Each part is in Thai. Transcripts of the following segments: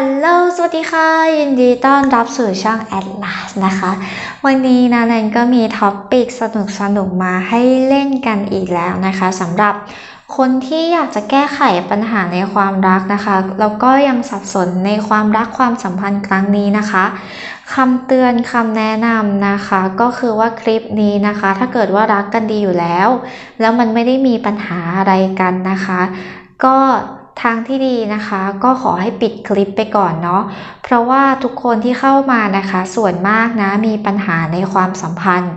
ฮัลโหล สวัสดีค่ะ ยินดีต้อนรับสู่ช่อง Atlas นะคะ วันนี้นะนันก็มีท็อปปิกสนุกสนุกมาให้เล่นกันอีกแล้วนะคะสำหรับคนที่อยากจะแก้ไขปัญหาในความรักนะคะ แล้วก็ยังสับสนในความรักความสัมพันธ์ครั้งนี้นะคะคำเตือนคำแนะนำนะคะ ก็คือว่าคลิปนี้นะคะ ถ้าเกิดว่ารักกันดีอยู่แล้ว แล้วมันไม่ได้มีปัญหาอะไรกันนะคะ ก็ ทางที่ดีนะคะก็ขอให้ปิดคลิปไปก่อนเนาะเพราะว่าทุกคนที่เข้ามานะคะ ส่วนมากนะมีปัญหาในความสัมพันธ์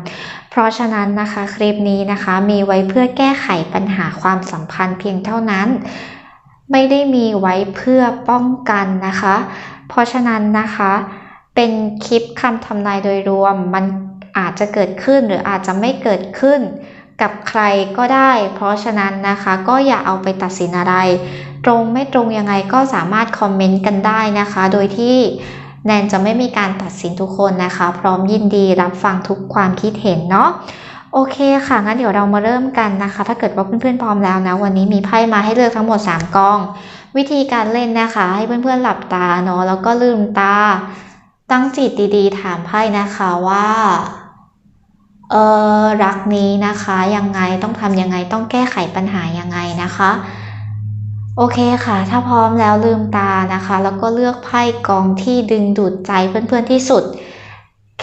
เพราะฉะนั้นนะคะคลิปนี้นะคะมีไว้เพื่อแก้ไขปัญหาความสัมพันธ์เพียงเท่านั้น ไม่ได้มีไว้เพื่อป้องกันนะคะ เพราะฉะนั้นนะคะ เป็นคลิปคำทำนายโดยรวมมันอาจจะเกิดขึ้นหรืออาจจะไม่เกิดขึ้น กับใครก็ได้ เพราะฉะนั้นนะคะก็อย่าเอาไปตัดสินอะไร ตรงไม่ตรงยังไงก็สามารถคอมเมนต์กันได้นะคะ โดยที่แนนจะไม่มีการตัดสินทุกคนนะคะ พร้อมยินดีรับฟังทุกความคิดเห็นเนาะโอเคค่ะ งั้นเดี๋ยวเรามาเริ่มกันนะคะ ถ้าเกิดว่าเพื่อนๆพร้อมแล้วนะ วันนี้มีไพ่มาให้เลือกทั้งหมด 3กอง วิธีการเล่นนะคะ ให้เพื่อนๆหลับตาเนาะแล้วก็ลืมตา ตั้งจิตดีๆ ถามไพ่นะคะว่า เออรักนี้นะคะยังไงต้องทำยังไงต้องแก้ไขปัญหายังไงนะคะ โอเคค่ะ ถ้าพร้อมแล้วลืมตานะคะ แล้วก็เลือกไพ่กองที่ดึงดูดใจเพื่อนๆที่สุด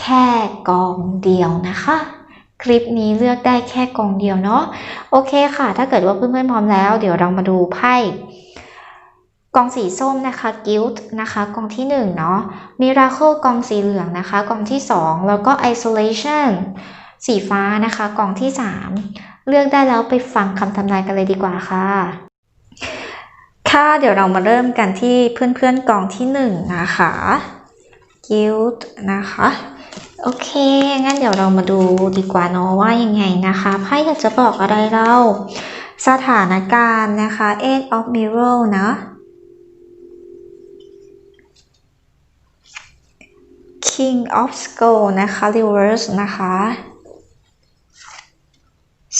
แค่กองเดียวนะคะ คลิปนี้เลือกได้แค่กองเดียวเนาะโอเคค่ะ ถ้าเกิดว่าเพื่อนๆพร้อมแล้ว เดี๋ยวเรามาดูไพ่กองสีส้มนะคะ Guilt นะคะกองที่หนึ่งเนาะ Miracle กองสีเหลืองนะคะกองที่สองแล้วก็ Isolation สีฟ้านะคะ กล่องที่สามเลือกได้แล้วไปฟังคำทำนายกันเลยดีกว่าค่ะ ค่ะเดี๋ยวเรามาเริ่มกันที่เพื่อนๆกล่องที่หนึ่งนะคะ Guilt นะคะ โอเค งั้นเดี๋ยวเรามาดูดีกว่าเนาะว่ายังไงนะคะไพ่อยากจะบอกอะไรเรา สถานการณ์นะคะ Eight of Mirror นะ King of Skull นะคะ Reverse นะคะ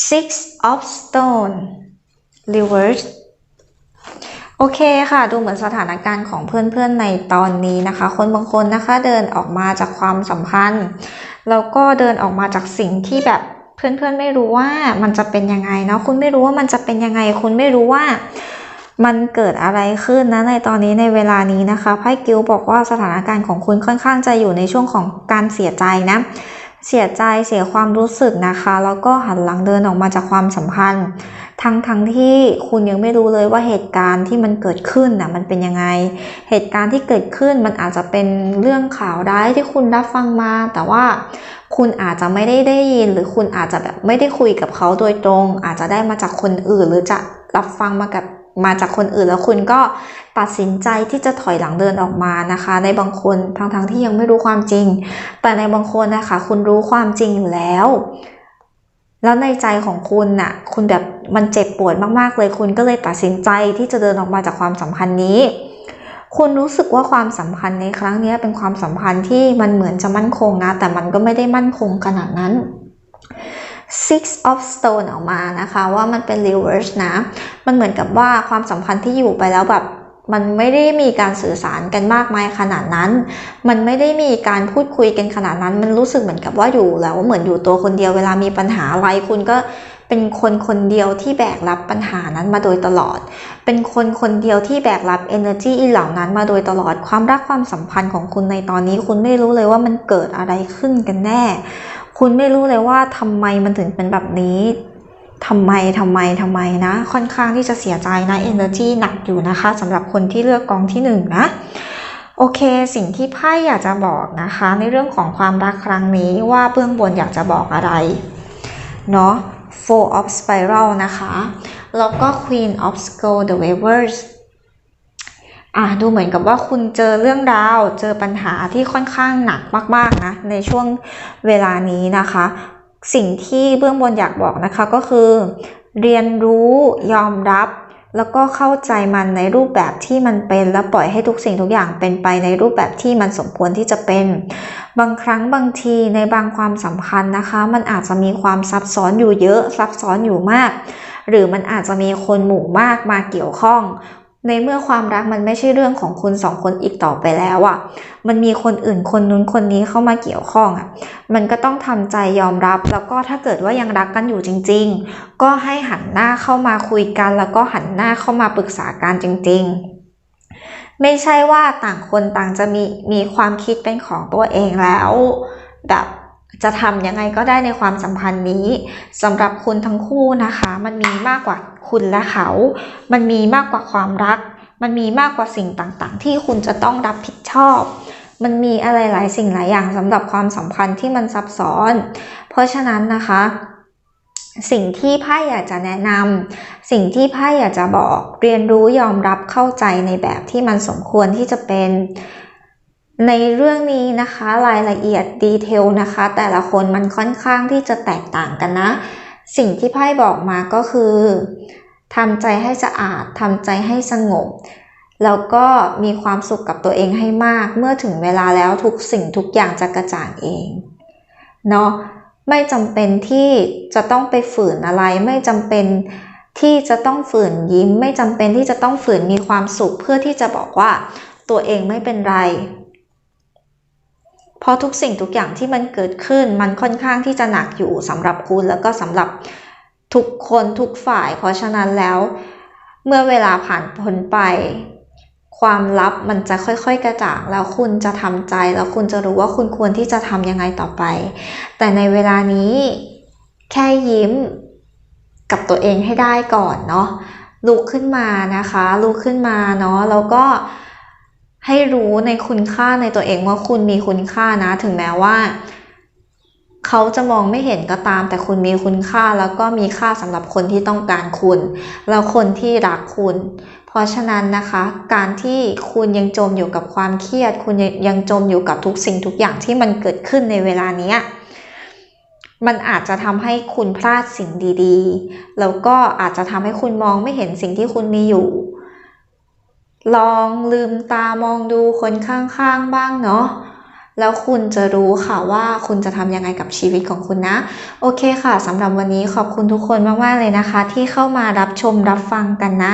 Six of Stone Reverse โอเคค่ะ ดูเหมือนสถานการณ์ของเพื่อนๆในตอนนี้นะคะ คนบางคนนะคะเดินออกมาจากความสัมพันธ์ แล้วก็เดินออกมาจากสิ่งที่แบบเพื่อนๆไม่รู้ว่ามันจะเป็นยังไงเนาะคุณไม่รู้ว่ามันจะเป็นยังไง คุณไม่รู้ว่ามันเกิดอะไรขึ้นนะในตอนนี้ในเวลานี้นะคะไพ่กิลบอกว่าสถานการณ์ของคุณค่อนข้างจะอยู่ในช่วงของการเสียใจนะ เสียใจเสียความรู้สึกนะคะ แล้วก็หันหลังเดินออกมาจากความสัมพันธ์ ทั้งทั้งที่คุณยังไม่รู้เลยว่าเหตุการณ์ที่มันเกิดขึ้นนะมันเป็นยังไง เหตุการณ์ที่เกิดขึ้นมันอาจจะเป็นเรื่องข่าวร้ายที่คุณรับฟังมา แต่ว่าคุณอาจจะไม่ได้ได้ยิน หรือคุณอาจจะแบบไม่ได้คุยกับเขาโดยตรง อาจจะได้มาจากคนอื่น หรือจะรับฟังมากับ มาจากคนอื่นแล้วคุณก็ตัดสินใจที่จะถอยหลังเดินออกมานะคะ ในบางคนทั้งทั้งที่ยังไม่รู้ความจริง แต่ในบางคนนะคะ คุณรู้ความจริงอยู่แล้ว แล้วในใจของคุณน่ะ คุณแบบมันเจ็บปวดมากๆ เลยคุณก็เลยตัดสินใจที่จะเดินออกมาจากความสัมพันธ์นี้คุณรู้สึกว่าความสัมพันธ์ในครั้งนี้เป็นความสัมพันธ์ที่มันเหมือนจะมั่นคงนะ แต่มันก็ไม่ได้มั่นคงขนาดนั้น Six of Stone ออกมานะคะ ว่ามันเป็น reverse นะ มันเหมือนกับว่าความสัมพันธ์ที่อยู่ไปแล้วแบบมันไม่ได้มีการสื่อสารกันมากมายขนาดนั้น มันไม่ได้มีการพูดคุยกันขนาดนั้น มันรู้สึกเหมือนกับว่าอยู่แล้วเหมือนอยู่ตัวคนเดียว เวลามีปัญหาอะไรคุณก็เป็นคนคนเดียวที่แบกรับปัญหานั้นมาโดยตลอด เป็นคนคนเดียวที่แบกรับ energy เหล่านั้นมาโดยตลอด ความรักความสัมพันธ์ของคุณในตอนนี้ คุณไม่รู้เลยว่ามันเกิดอะไรขึ้นกันแน่ คุณไม่รู้เลยว่าทำไมมันถึงเป็นแบบนี้ทำไมทำไมทำไมนะ ค่อนข้างที่จะเสียใจนะ energy หนักอยู่นะคะสำหรับคนที่เลือกกองที่หนึ่งนะโอเค สิ่งที่ไพ่อยากจะบอกนะคะ ในเรื่องของความรักครั้งนี้ว่าเบื้องบนอยากจะบอกอะไรเนาะ Four of Spiral นะคะ แล้วก็ Queen of Skull the Wavers อะดูเหมือนกับว่าคุณเจอเรื่องราว เจอปัญหาที่ค่อนข้างหนักมากๆนะในช่วงเวลานี้นะคะ สิ่งที่เบื้องบนอยากบอกนะคะก็คือ เรียนรู้ยอมรับแล้วก็เข้าใจมันในรูปแบบที่มันเป็น แล้วปล่อยให้ทุกสิ่งทุกอย่างเป็นไปในรูปแบบที่มันสมควรที่จะเป็น บางครั้งบางทีในบางความสัมพันธ์นะคะ มันอาจจะมีความซับซ้อนอยู่เยอะซับซ้อนอยู่มาก หรือมันอาจจะมีคนหมู่มากมาเกี่ยวข้อง ในเมื่อความรักมันไม่ใช่เรื่องของคุณสองคนอีกต่อไปแล้วอะ่ะ มันมีคนอื่นคนนู้นคนนี้เข้ามาเกี่ยวข้องอะ่ะ มันก็ต้องทำใจยอมรับ แล้วก็ถ้าเกิดว่ายังรักกันอยู่จริง ๆ ก็ให้หันหน้าเข้ามาคุยกัน แล้วก็หันหน้าเข้ามาปรึกษากันจริง ๆ ไม่ใช่ว่าต่างคนต่างจะมีมีความคิดเป็นของตัวเองแล้ว แบบ จะทำยังไงก็ได้ในความสัมพันธ์นี้สำหรับคุณทั้งคู่นะคะ มันมีมากกว่าคุณและเขา มันมีมากกว่าความรัก มันมีมากกว่าสิ่งต่างๆ ที่คุณจะต้องรับผิดชอบ มันมีอะไรหลายสิ่งหลายอย่างสำหรับความสัมพันธ์ที่มันซับซ้อน เพราะฉะนั้นนะคะ สิ่งที่พ่อยากจะแนะนำสิ่งที่พ่อยากจะบอก เรียนรู้ยอมรับเข้าใจในแบบที่มันสมควรที่จะเป็น ในเรื่องนี้นะคะรายละเอียดดีเทลนะคะ แต่ละคนมันค่อนข้างที่จะแตกต่างกันนะ สิ่งที่ไพ่บอกมาก็คือทำใจให้สะอาดทำใจให้สงบ แล้วก็มีความสุขกับตัวเองให้มาก เมื่อถึงเวลาแล้วทุกสิ่งทุกอย่างจะกระจ่างเองเนาะไม่จำเป็นที่จะต้องไปฝืนอะไร ไม่จำเป็นที่จะต้องฝืนยิ้ม ไม่จำเป็นที่จะต้องฝืนมีความสุขเพื่อที่จะบอกว่าตัวเองไม่เป็นไร เพราะทุกสิ่งทุกอย่างที่มันเกิดขึ้นมันค่อนข้างที่จะหนักอยู่สำหรับคุณแล้วก็สำหรับทุกคนทุกฝ่าย เพราะฉะนั้นแล้ว เมื่อเวลาผ่านพ้นไป ความลับมันจะค่อยๆกระจ่าง แล้วคุณจะทำใจ แล้วคุณจะรู้ว่าคุณควรที่จะทำยังไงต่อไป แต่ในเวลานี้แค่ยิ้มกับตัวเองให้ได้ก่อนเนาะลุกขึ้นมานะคะลุกขึ้นมาเนาะแล้วก็ ให้รู้ในคุณค่าในตัวเองว่าคุณมีคุณค่านะ ถึงแม้ว่า เขาจะมองไม่เห็นก็ตาม แต่คุณมีคุณค่าแล้วก็มีค่าสำหรับคนที่ต้องการคุณ แล้วคนที่รักคุณ เพราะฉะนั้นนะคะ การที่คุณยังจมอยู่กับความเครียด คุณยังจมอยู่กับทุกสิ่งทุกอย่างที่มันเกิดขึ้นในเวลานี้มันอาจจะทำให้คุณพลาดสิ่งดีๆ แล้วก็อาจจะทำให้คุณมองไม่เห็นสิ่งที่คุณมีอยู่ ลองลืมตามองดูคนข้างๆบ้างเนาะแล้วคุณจะรู้ค่ะว่าคุณจะทำยังไงกับชีวิตของคุณนะ โอเคค่ะสำหรับวันนี้ขอบคุณทุกคนมาก ๆ เลยนะคะ ที่เข้ามารับชมรับฟังกันนะ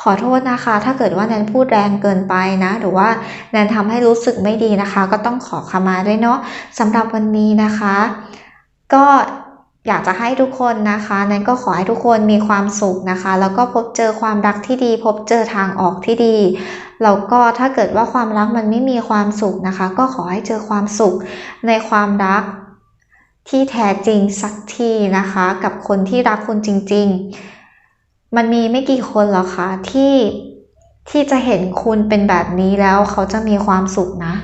ขอโทษนะคะ ถ้าเกิดว่าแนนพูดแรงเกินไปนะ หรือว่าแนนทำให้รู้สึกไม่ดีนะคะ ก็ต้องขอขมาด้วยเนาะสำหรับวันนี้นะคะ ก็ อยากจะให้ทุกคนนะคะ นั้นก็ขอให้ทุกคนมีความสุขนะคะ แล้วก็พบเจอความรักที่ดี พบเจอทางออกที่ดี แล้วก็ถ้าเกิดว่าความรักมันไม่มีความสุขนะคะ ก็ขอให้เจอความสุขในความรักที่แท้จริงสักทีนะคะ กับคนที่รักคุณจริง ๆ มันมีไม่กี่คนหรอกคะที่ที่จะเห็นคุณเป็นแบบนี้แล้วเขาจะมีความสุขนะ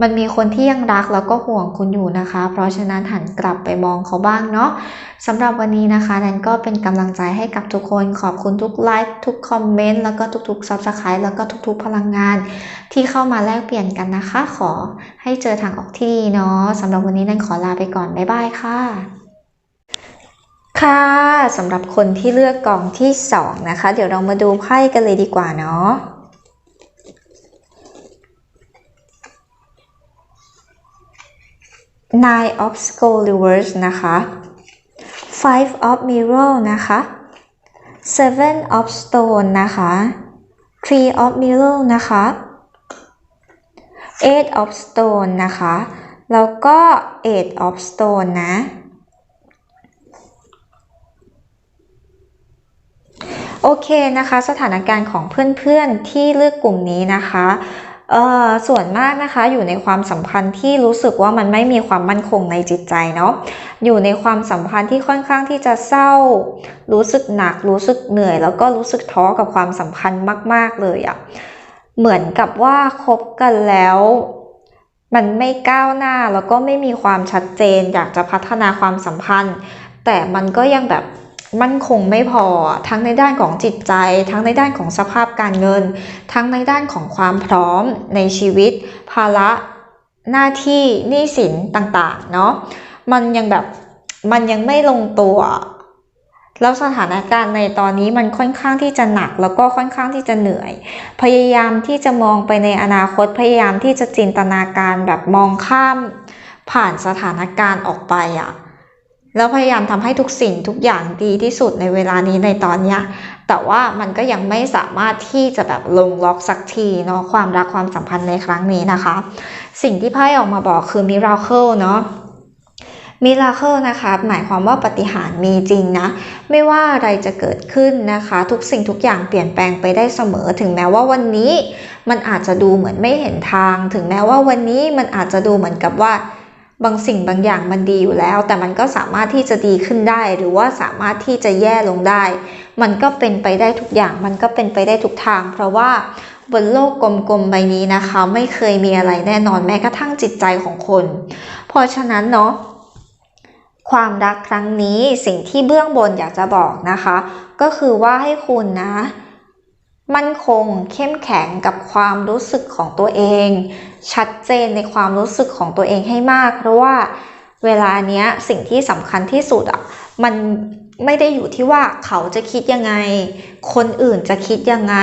มันมีคนที่ยังรักแล้วก็ห่วงคุณอยู่นะคะ เพราะฉะนั้นหันกลับไปมองเขาบ้างเนาะสำหรับวันนี้นะคะนันก็เป็นกำลังใจให้กับทุกคนขอบคุณทุกไลค์ทุกคอมเมนต์แล้วก็ทุกๆซับสไครต์แล้วก็ทุกๆ พลังงาน ที่เข้ามาแลกเปลี่ยนกันนะคะ ขอให้เจอทางออกที่ดีเนาะสำหรับวันนี้นันขอลาไปก่อนบ๊ายบายค่ะค่ะสำหรับคนที่เลือกกองที่ 2 นะคะ เดี๋ยวเรามาดูไพ่กันเลยดีกว่าเนาะ nine of scroll reverse นะคะ five of mirror นะคะ seven of stone นะคะ three of mirror นะคะ eight of stone นะคะ แล้วก็ eight of stone นะ โอเคนะคะ สถานการณ์ของเพื่อนๆที่เลือกกลุ่มนี้นะคะ ส่วนมากนะคะอยู่ในความสัมพันธ์ที่รู้สึกว่ามันไม่มีความมั่นคงในจิตใจเนาะอยู่ในความสัมพันธ์ที่ค่อนข้างที่จะเศร้า รู้สึกหนัก รู้สึกเหนื่อย แล้วก็รู้สึกท้อกับความสัมพันธ์มาก ๆ เลยอะ่ะเหมือนกับว่าคบกันแล้วมันไม่ก้าวหน้าแล้วก็ไม่มีความชัดเจน อยากจะพัฒนาความสัมพันธ์ แต่มันก็ยังแบบ มั่นคงไม่พอ ทั้งในด้านของจิตใจ ทั้งในด้านของสภาพการเงิน ทั้งในด้านของความพร้อมในชีวิต ภาระหน้าที่หนี้สินต่างๆเนาะมันยังแบบมันยังไม่ลงตัว แล้วสถานการณ์ในตอนนี้มันค่อนข้างที่จะหนักแล้วก็ค่อนข้างที่จะเหนื่อย พยายามที่จะมองไปในอนาคตพยายามที่จะจินตนาการแบบมองข้ามผ่านสถานการณ์ออกไปอะ่ะ แล้วพยายามทำให้ทุกสิ่งทุกอย่างดีที่สุดในเวลานี้ในตอนเนี้ยแต่ว่ามันก็ยังไม่สามารถที่จะแบบลงล็อกสักทีเนาะความรักความสัมพันธ์ในครั้งนี้นะคะ สิ่งที่ไพ่ออกมาบอกคือมิราเคิลเนาะมิราเคิลนะคะหมายความว่าปฏิหารมีจริงนะ ไม่ว่าอะไรจะเกิดขึ้นนะคะ ทุกสิ่งทุกอย่างเปลี่ยนแปลงไปได้เสมอ ถึงแม้ว่าวันนี้มันอาจจะดูเหมือนไม่เห็นทาง ถึงแม้ว่าวันนี้มันอาจจะดูเหมือนกับว่า บางสิ่งบางอย่างมันดีอยู่แล้ว แต่มันก็สามารถที่จะดีขึ้นได้ หรือว่าสามารถที่จะแย่ลงได้ มันก็เป็นไปได้ทุกอย่าง มันก็เป็นไปได้ทุกทาง เพราะว่าบนโลกกลมๆใบนี้นะคะ ไม่เคยมีอะไรแน่นอนแม้กระทั่งจิตใจของคน เพราะฉะนั้นเนาะความรักครั้งนี้สิ่งที่เบื้องบนอยากจะบอกนะคะ ก็คือว่าให้คุณนะ มั่นคงเข้มแข็งกับความรู้สึกของตัวเอง ชัดเจนในความรู้สึกของตัวเองให้มาก เพราะว่าเวลาเนี้ยสิ่งที่สำคัญที่สุดอะมันไม่ได้อยู่ที่ว่าเขาจะคิดยังไง คนอื่นจะคิดยังไง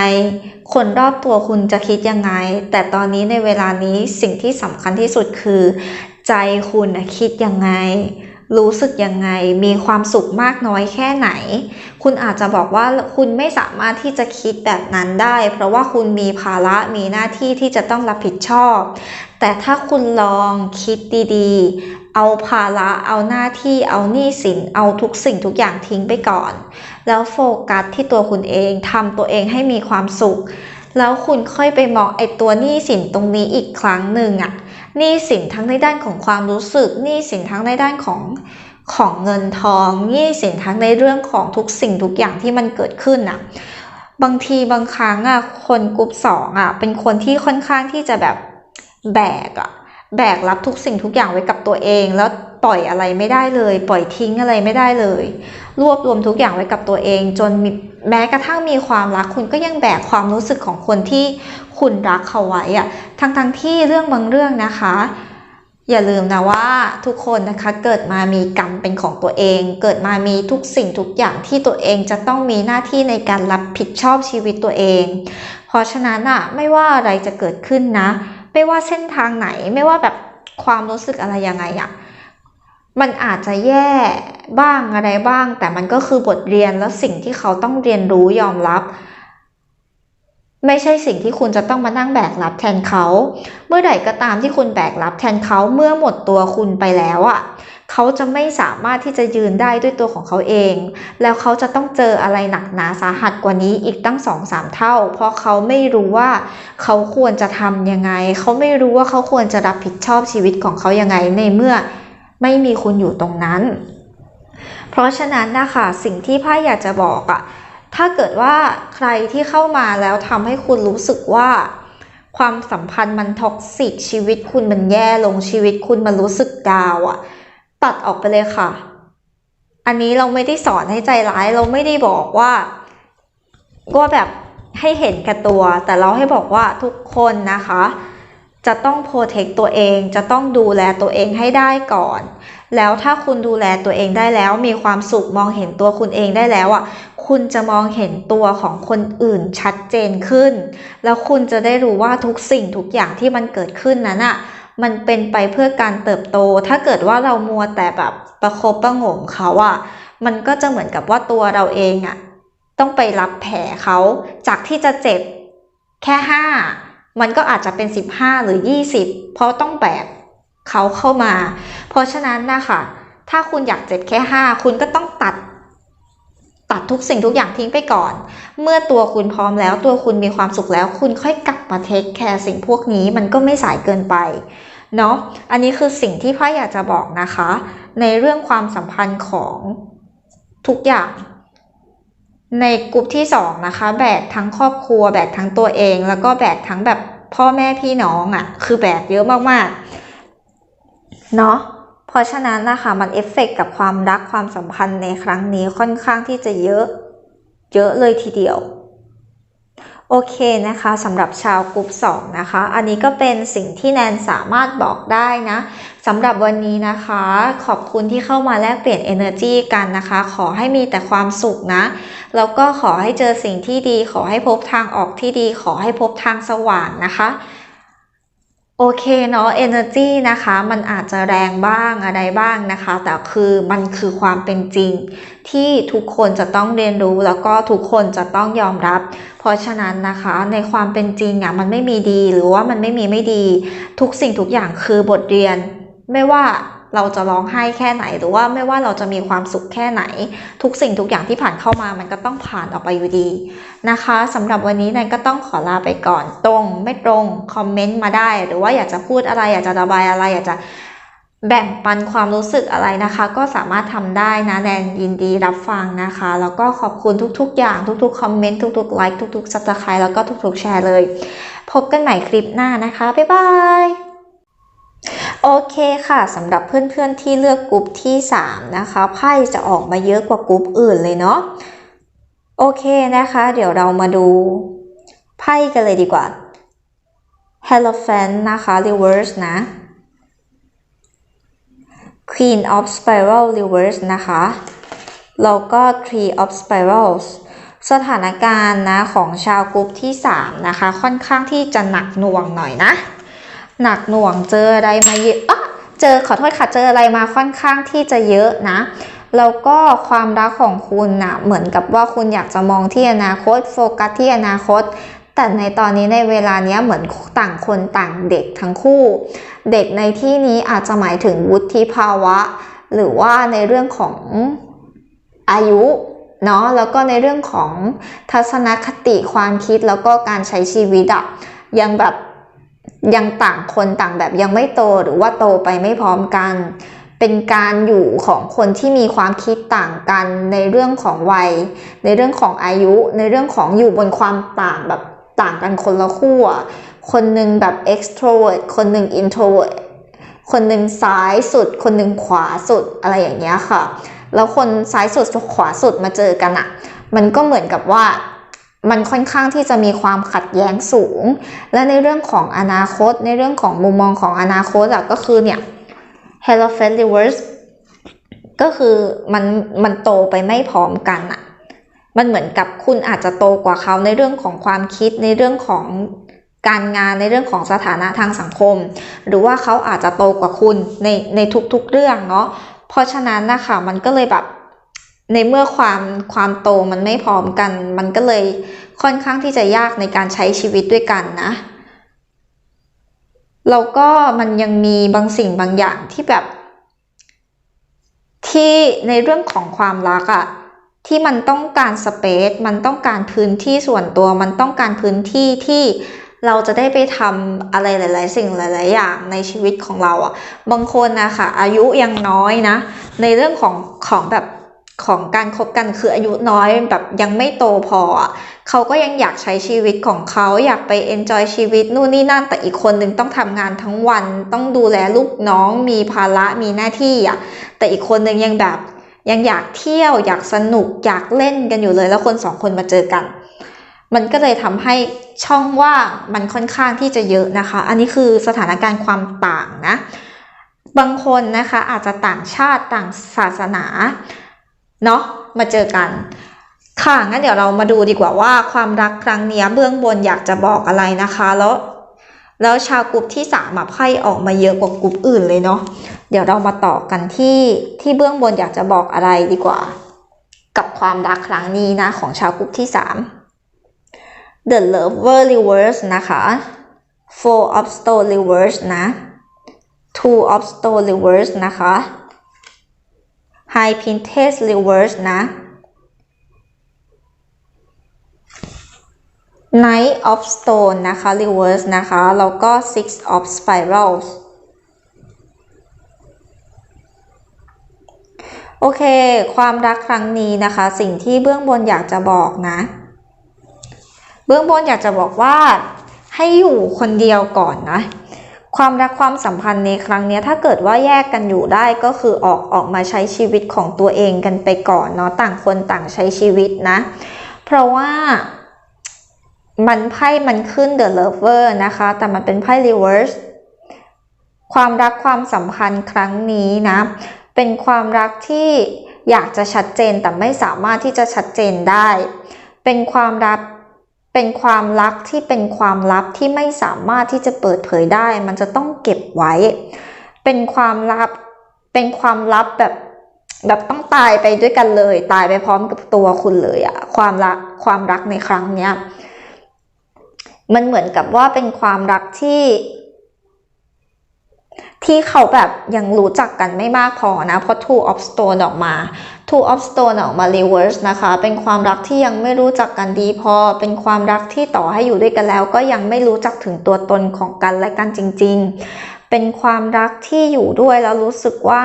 คนรอบตัวคุณจะคิดยังไง แต่ตอนนี้ในเวลานี้สิ่งที่สำคัญที่สุดคือ ใจคุณน่ะคิดยังไง รู้สึกยังไง มีความสุขมากน้อยแค่ไหน คุณอาจจะบอกว่าคุณไม่สามารถที่จะคิดแบบนั้นได้ เพราะว่าคุณมีภาระมีหน้าที่ที่จะต้องรับผิดชอบ แต่ถ้าคุณลองคิดดีๆ เอาภาระเอาหน้าที่เอาหนี้สินเอาทุกสิ่งทุกอย่างทิ้งไปก่อน แล้วโฟกัสที่ตัวคุณเองทำตัวเองให้มีความสุข แล้วคุณค่อยไปมองไอ้ตัวหนี้สินตรงนี้อีกครั้งหนึ่งอะ หนี้สินทั้งในด้านของความรู้สึกหนี้สินทั้งในด้านของของเงินทองหนี้สินทั้งในเรื่องของทุกสิ่งทุกอย่างที่มันเกิดขึ้นอะบางทีบางครั้งอะคนกลุ่มสองอะเป็นคนที่ค่อนข้างที่จะแบบแบกอะแบกรับทุกสิ่งทุกอย่างไว้กับตัวเองแล้ว ปล่อยอะไรไม่ได้เลย ปล่อยทิ้งอะไรไม่ได้เลย รวบรวมทุกอย่างไว้กับตัวเอง จนแม้กระทั่งมีความรักคุณก็ยังแบกความรู้สึกของคนที่คุณรักเขาไว้อะทั้งทั้งที่เรื่องบางเรื่องนะคะ อย่าลืมนะว่าทุกคนนะคะเกิดมามีกรรมเป็นของตัวเอง เกิดมามีทุกสิ่งทุกอย่างที่ตัวเองจะต้องมีหน้าที่ในการรับผิดชอบชีวิตตัวเอง เพราะฉะนั้นอะไม่ว่าอะไรจะเกิดขึ้นนะ ไม่ว่าเส้นทางไหนไม่ว่าแบบความรู้สึกอะไรยังไงอะ มันอาจจะแย่บ้างอะไรบ้าง แต่มันก็คือบทเรียนแล้วสิ่งที่เขาต้องเรียนรู้ยอมรับ ไม่ใช่สิ่งที่คุณจะต้องมานั่งแบกรับแทนเขา เมื่อใดก็ตามที่คุณแบกรับแทนเขาเมื่อหมดตัวคุณไปแล้วอะ่ะเขาจะไม่สามารถที่จะยืนได้ด้วยตัวของเขาเอง แล้วเขาจะต้องเจออะไรหนักหนาสาหัสกว่านี้อีกตั้งสองสามเท่า เพราะเขาไม่รู้ว่าเขาควรจะทำยังไง เขาไม่รู้ว่าเขาควรจะรับผิดชอบชีวิตของเขายังไงในเมื่อ ไม่มีคุณอยู่ตรงนั้น เพราะฉะนั้นนะคะสิ่งที่พ่ายอยากจะบอกอะถ้าเกิดว่าใครที่เข้ามาแล้วทำให้คุณรู้สึกว่าความสัมพันธ์มันท็อกซิกชีวิตคุณมันแย่ลงชีวิตคุณมันรู้สึกดาวอะตัดออกไปเลยค่ะ อันนี้เราไม่ได้สอนให้ใจร้าย เราไม่ได้บอกว่าว่าแบบให้เห็นแก่ตัว แต่เราให้บอกว่าทุกคนนะคะ จะต้องโปรเทคตัวเองจะต้องดูแลตัวเองให้ได้ก่อน แล้วถ้าคุณดูแลตัวเองได้แล้ว มีความสุขมองเห็นตัวคุณเองได้แล้วอะคุณจะมองเห็นตัวของคนอื่นชัดเจนขึ้น แล้วคุณจะได้รู้ว่าทุกสิ่งทุกอย่างที่มันเกิดขึ้นนั้นอะมันเป็นไปเพื่อการเติบโต ถ้าเกิดว่าเรามัวแต่แบบประคบประงมเขาอะมันก็จะเหมือนกับว่าตัวเราเองอะต้องไปรับแผลเขา จากที่จะเจ็บแค่ห้า มันก็อาจจะเป็น 15 หรือ 20 เพราะต้องแบกเขาเข้ามา เพราะฉะนั้นนะคะถ้าคุณอยากเจ็บแค่ 5 คุณก็ต้องตัด ตัดทุกสิ่งทุกอย่างทิ้งไปก่อน เมื่อตัวคุณพร้อมแล้ว ตัวคุณมีความสุขแล้ว คุณค่อยกลับมาเทคแคร์สิ่งพวกนี้มันก็ไม่สายเกินไปเนาะอันนี้คือสิ่งที่พ่ออยากจะบอกนะคะ ในเรื่องความสัมพันธ์ของทุกอย่าง ในกลุ่มที่สองนะคะ แบกทั้งครอบครัว แบกทั้งตัวเอง แล้วก็แบกทั้งแบบพ่อแม่พี่น้องอะ่ะ คือแบกเยอะมากๆ เนาะเพราะฉะนั้นนะคะมันเอฟเฟกกับความรักความสัมพันธ์ในครั้งนี้ค่อนข้างที่จะเยอะ เยอะเลยทีเดียว โอเคนะคะสำหรับชาวกลุ่ม2นะคะ อันนี้ก็เป็นสิ่งที่แนนสามารถบอกได้นะสำหรับวันนี้นะคะ ขอบคุณที่เข้ามาแลกเปลี่ยน energy กันนะคะ ขอให้มีแต่ความสุขนะ แล้วก็ขอให้เจอสิ่งที่ดี ขอให้พบทางออกที่ดี ขอให้พบทางสว่างนะคะ โอเคเนาะ energy นะคะ มันอาจจะแรงบ้างอะไรบ้างนะคะ แต่คือมันคือความเป็นจริง ที่ทุกคนจะต้องเรียนรู้แล้วก็ทุกคนจะต้องยอมรับ เพราะฉะนั้นนะคะในความเป็นจริงอะมันไม่มีดีหรือว่ามันไม่มีไม่ดี ทุกสิ่งทุกอย่างคือบทเรียน ไม่ว่า เราจะร้องไห้แค่ไหน หรือว่าไม่ว่าเราจะมีความสุขแค่ไหน ทุกสิ่งทุกอย่างที่ผ่านเข้ามามันก็ต้องผ่านออกไปอยู่ดีนะคะสำหรับวันนี้แนนก็ต้องขอลาไปก่อน ตรงไม่ตรงคอมเมนต์มาได้ หรือว่าอยากจะพูดอะไร อยากจะระบายอะไรอยากจะแบ่งปันความรู้สึกอะไรนะคะ ก็สามารถทำได้นะแนนยินดีรับฟังนะคะ แล้วก็ขอบคุณทุกๆ อย่างทุกๆคอมเมนต์ทุกๆไลค์ทุกๆซับสไครต์แล้วก็ทุกๆแชร์เลย พบกันใหม่คลิปหน้านะคะ บ๊ายบาย โอเคค่ะสำหรับเพื่อนๆที่เลือกกลุ่มที่ 3 นะคะไพ่จะออกมาเยอะกว่ากลุ่มอื่นเลยเนาะโอเคนะคะ เดี๋ยวเรามาดูไพ่กันเลยดีกว่า h e l o p h a n นะคะ reverse นะ Queen of Spiral reverse นะคะแล้วก็ Three of Spirals สถานการณ์นะของชาวกรุ๊ปที่ 3 นะคะ ค่อนข้างที่จะหนักหน่วงหน่อยนะ หนักหน่วงเจออะไรมาเยอะอะเจอขอโทษค่ะเจออะไรมาค่อนข้างที่จะเยอะนะแล้วก็ความรักของคุณนะเหมือนกับว่าคุณอยากจะมองที่อนาคตโฟกัสที่อนาคต แต่ในตอนนี้ในเวลานี้เหมือนต่างคนต่างเด็กทั้งคู่ เด็กในที่นี้อาจจะหมายถึงวุฒิภาวะ หรือว่าในเรื่องของอายุเนาะแล้วก็ในเรื่องของทัศนคติความคิดแล้วก็การใช้ชีวิตอะยังแบบ ยังต่างคนต่างแบบยังไม่โตหรือว่าโตไปไม่พร้อมกัน เป็นการอยู่ของคนที่มีความคิดต่างกันในเรื่องของวัย ในเรื่องของอายุ ในเรื่องของอยู่บนความต่างแบบต่างกันคนละขั้วคนหนึ่งแบบ extrovert คนหนึ่ง introvert คนหนึ่งซ้ายสุด คนหนึ่งขวาสุดอะไรอย่างเงี้ยค่ะ แล้วคนซ้ายสุดขวาสุดมาเจอกันอะมันก็เหมือนกับว่า มันค่อนข้างที่จะมีความขัดแย้งสูง และในเรื่องของอนาคต ในเรื่องของมุมมองของอนาคตอะก็คือเนี่ย h e l o p h a n reverse ก็คือมันมันโตไปไม่พร้อมกันอะมันเหมือนกับคุณอาจจะโตกว่าเขาในเรื่องของความคิดในเรื่องของการงานในเรื่องของสถานะทางสังคม หรือว่าเขาอาจจะโตกว่าคุณในในทุกๆเรื่องเนาะเพราะฉะนั้นนะคะมันก็เลยแบบ ในเมื่อความความโตมันไม่พร้อมกัน มันก็เลยค่อนข้างที่จะยากในการใช้ชีวิตด้วยกันนะแล้วก็มันยังมีบางสิ่งบางอย่างที่แบบ ที่ในเรื่องของความรักอะที่มันต้องการสเปซมันต้องการพื้นที่ส่วนตัว มันต้องการพื้นที่ที่เราจะได้ไปทำอะไรหลาย ๆ สิ่งหลาย ๆ อย่างในชีวิตของเราอะบางคนนะคะอายุยังน้อยนะ ในเรื่องของของแบบ ของการคบกันคืออายุน้อยแบบยังไม่โตพอ เขาก็ยังอยากใช้ชีวิตของเขาอยากไปเอนจอยชีวิตนู่นนี่นั่นแต่อีกคนนึงต้องทำงานทั้งวัน ต้องดูแลลูกน้องมีภาระมีหน้าที่อะแต่อีกคนนึงยังแบบยังอยากเที่ยวอยากสนุกอยากเล่นกันอยู่เลยแล้วคนสองคนมาเจอกัน มันก็เลยทำให้ช่องว่างมันค่อนข้างที่จะเยอะนะคะ อันนี้คือสถานการณ์ความต่างนะ บางคนนะคะอาจจะต่างชาติต่างศาสนา เนาะมาเจอกัน ค่ะ งั้นเดี๋ยวเรามาดูดีกว่าว่าความรักครั้งนี้เบื้องบนอยากจะบอกอะไรนะคะ แล้ว แล้วชาวกลุ่มที่สามอะไพ่ออกมาเยอะกว่ากลุ่มอื่นเลยเนาะ เดี๋ยวเรามาต่อกันที่ที่เบื้องบนอยากจะบอกอะไรดีกว่า กับความรักครั้งนี้นะของชาวกลุ่มที่สาม The Lover Reverse นะคะ Four of Stone Reverse นะ Two of Stone Reverse นะคะ High Princess Reverse นะ Knight of Stone นะคะ Reverse นะคะ แล้วก็ Six of Spirals โอเค ความรักครั้งนี้นะคะ สิ่งที่เบื้องบนอยากจะบอกนะ เบื้องบนอยากจะบอกว่าให้อยู่คนเดียวก่อนนะ ความรักความสัมพันธ์ในครั้งนี้ถ้าเกิดว่าแยกกันอยู่ได้ก็คือออกออกมาใช้ชีวิตของตัวเองกันไปก่อนเนาะต่างคนต่างใช้ชีวิตนะ เพราะว่ามันไพ่มันขึ้น The Lover นะคะ แต่มันเป็นไพ่ Reverse ความรักความสัมพันธ์ครั้งนี้นะ เป็นความรักที่อยากจะชัดเจนแต่ไม่สามารถที่จะชัดเจนได้ เป็นความรัก เป็นความรักที่เป็นความลับที่ไม่สามารถที่จะเปิดเผยได้ มันจะต้องเก็บไว้ เป็นความลับ เป็นความลับแบบแบบต้องตายไปด้วยกันเลย ตายไปพร้อมกับตัวคุณเลยอะความรักความรักในครั้งเนี้ยมันเหมือนกับว่าเป็นความรักที่ ที่เขาแบบยังรู้จักกันไม่มากพอนะ เพราะ two of stone ออกมา two of stone ออกมา reverse นะคะ เป็นความรักที่ยังไม่รู้จักกันดีพอ เป็นความรักที่ต่อให้อยู่ด้วยกันแล้ว ก็ยังไม่รู้จักถึงตัวตนของกันและกันจริง ๆ เป็นความรักที่อยู่ด้วยแล้วรู้สึกว่า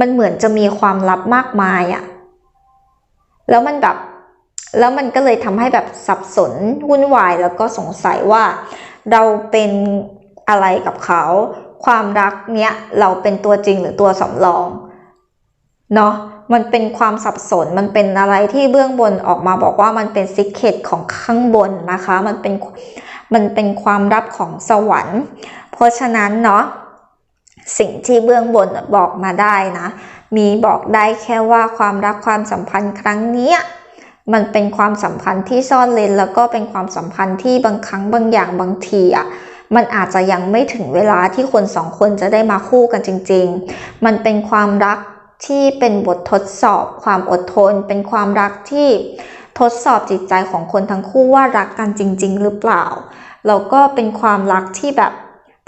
มันเหมือนจะมีความลับมากมายอะแล้วมันแบบแล้วมันก็เลยทำให้แบบสับสนวุ่นวายแล้วก็สงสัยว่า เราเป็นอะไรกับเขา ความรักเนี้ยเราเป็นตัวจริงหรือตัวสำรองเนาะ มันเป็นความสับสน มันเป็นอะไรที่เบื้องบนออกมาบอกว่ามันเป็นซิกเ e ตของข้างบนนะคะ มันเป็นมันเป็นความลับของสวรรค์ เพราะฉะนั้นเนาะสิ่งที่เบื้องบนบอกมาได้นะ มีบอกได้แค่ว่าความรักความสัมพันธ์ครั้งนี้มันเป็นความสัมพันธ์ที่ซ่อนเลนแล้วก็เป็นความสัมพันธ์ที่บางครั้งบางอย่างบางทีอะมันอาจจะยังไม่ถึงเวลาที่คนสองคนจะได้มาคู่กันจริง ๆ มันเป็นความรัก ที่เป็นบททดสอบความอดทน เป็นความรักที่ทดสอบจิตใจของคนทั้งคู่ว่ารักกันจริง ๆ หรือเปล่า แล้วก็เป็นความรักที่แบบ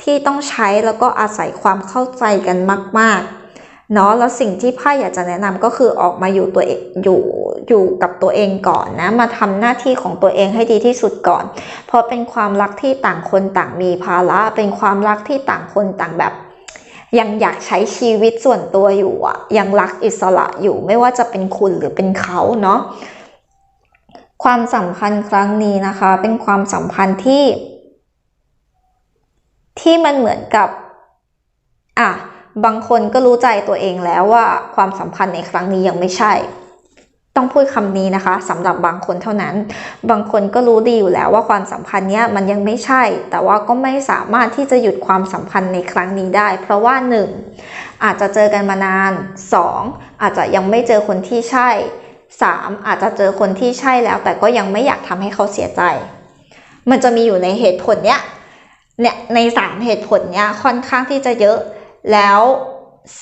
ที่ต้องใช้แล้วก็อาศัยความเข้าใจกันมาก ๆ เนาะแล้วสิ่งที่ไพ่อยากจะแนะนำก็คือออกมาอยู่ตัวเองอยู่อยู่กับตัวเองก่อนนะ มาทำหน้าที่ของตัวเองให้ดีที่สุดก่อน เพราะเป็นความรักที่ต่างคนต่างมีภาระเป็นความรักที่ต่างคนต่างแบบ ยังอยากใช้ชีวิตส่วนตัวอยู่อะยังรักอิสระอยู่ไม่ว่าจะเป็นคุณหรือเป็นเขาเนาะความสัมพันธ์ครั้งนี้นะคะ เป็นความสัมพันธ์ที่ ที่มันเหมือนกับอะบางคนก็รู้ใจตัวเองแล้วว่าความสัมพันธ์ในครั้งนี้ยังไม่ใช่ ต้องพูดคำนี้นะคะสำหรับบางคนเท่านั้น บางคนก็รู้ดีอยู่แล้วว่าความสัมพันธ์เนี้ยมันยังไม่ใช่ แต่ว่าก็ไม่สามารถที่จะหยุดความสัมพันธ์ในครั้งนี้ได้ เพราะว่า 1. อาจจะเจอกันมานาน 2. อาจจะยังไม่เจอคนที่ใช่ 3. อาจจะเจอคนที่ใช่แล้ว แต่ก็ยังไม่อยากทำให้เขาเสียใจ มันจะมีอยู่ในเหตุผลเนี้ยเนี่ยในสามเหตุผลเนี้ยค่อนข้างที่จะเยอะแล้ว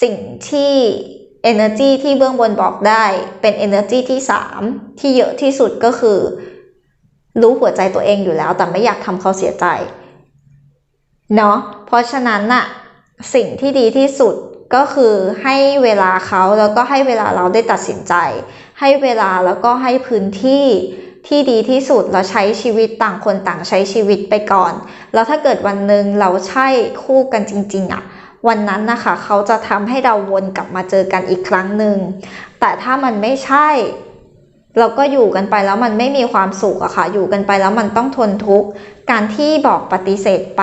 สิ่งที่ energy ที่เบื้องบนบอกได้เป็น energy ที่สามที่เยอะที่สุดก็คือ รู้หัวใจตัวเองอยู่แล้ว แต่ไม่อยากทำเขาเสียใจเนาะเพราะฉะนั้นน่ะสิ่งที่ดีที่สุดก็คือให้เวลาเขาแล้วก็ให้เวลาเราได้ตัดสินใจ ให้เวลาแล้วก็ให้พื้นที่ที่ดีที่สุดเราใช้ชีวิตต่างคนต่างใช้ชีวิตไปก่อน แล้วถ้าเกิดวันหนึ่งเราใช่คู่กันจริง ๆอะ่ะ วันนั้นนะคะเขาจะทำให้เราวนกลับมาเจอกันอีกครั้งหนึ่งแต่ถ้ามันไม่ใช่ เราก็อยู่กันไปแล้วมันไม่มีความสุขอะค่ะ อยู่กันไปแล้วมันต้องทนทุกข์การที่บอกปฏิเสธไป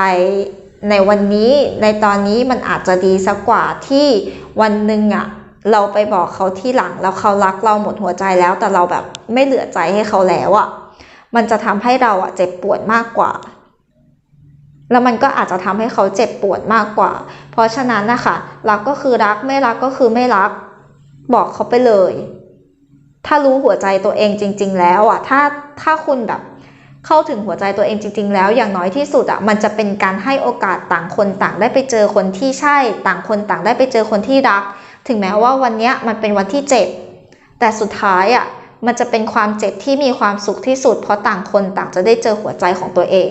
ในวันนี้ในตอนนี้มันอาจจะดีสักกว่าที่วันหนึ่งอะเราไปบอกเขาที่หลังแล้วเขารักเราหมดหัวใจแล้วแต่เราแบบไม่เหลือใจให้เขาแล้วอะมันจะทำให้เราอะเจ็บปวดมากกว่า แล้วมันก็อาจจะทำให้เขาเจ็บปวดมากกว่า เพราะฉะนั้นนะคะรักก็คือรักไม่รักก็คือไม่รัก บอกเขาไปเลย ถ้ารู้หัวใจตัวเองจริง ๆ แล้วอะถ้าถ้าคุณแบบเข้าถึงหัวใจตัวเองจริง ๆ แล้วอย่างน้อยที่สุดอะมันจะเป็นการให้โอกาสต่างคนต่างได้ไปเจอคนที่ใช่ ต่างคนต่างได้ไปเจอคนที่รัก ถึงแม้ว่าวันนี้มันเป็นวันที่เจ็บแต่สุดท้ายอะมันจะเป็นความเจ็บที่มีความสุขที่สุด เพราะต่างคนต่างจะได้เจอหัวใจของตัวเอง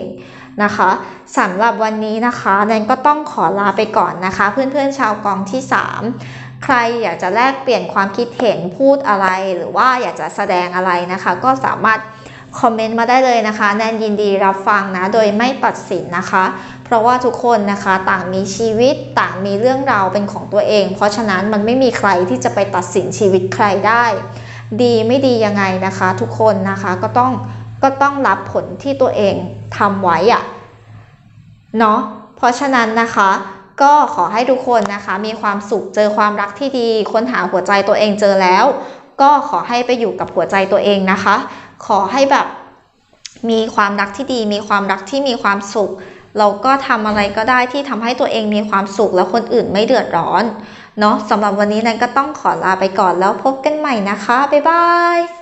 นะคะสำหรับวันนี้นะคะแนนก็ต้องขอลาไปก่อนนะคะ เพื่อนๆชาวกองที่ 3 ใครอยากจะแลกเปลี่ยนความคิดเห็นพูดอะไร หรือว่าอยากจะแสดงอะไรนะคะ ก็สามารถคอมเมนต์มาได้เลยนะคะแนนยินดีรับฟังนะ โดยไม่ตัดสินนะคะ เพราะว่าทุกคนนะคะต่างมีชีวิตต่างมีเรื่องราวเป็นของตัวเอง เพราะฉะนั้นมันไม่มีใครที่จะไปตัดสินชีวิตใครได้ ดีไม่ดียังไงนะคะ ทุกคนนะคะก็ต้องก็ต้องรับผลที่ตัวเอง ทำไว้อะเนาะเพราะฉะนั้นนะคะ ก็ขอให้ทุกคนนะคะ มีความสุขเจอความรักที่ดีค้นหาหัวใจตัวเองเจอแล้ว ก็ขอให้ไปอยู่กับหัวใจตัวเองนะคะ ขอให้แบบมีความรักที่ดี มีความรักที่มีความสุขเราก็ทำอะไรก็ได้ที่ทำให้ตัวเองมีความสุขแล้วคนอื่นไม่เดือดร้อน เนาะสำหรับวันนี้นันก็ต้องขอลาไปก่อนแล้วพบกันใหม่นะคะ บ๊ายบาย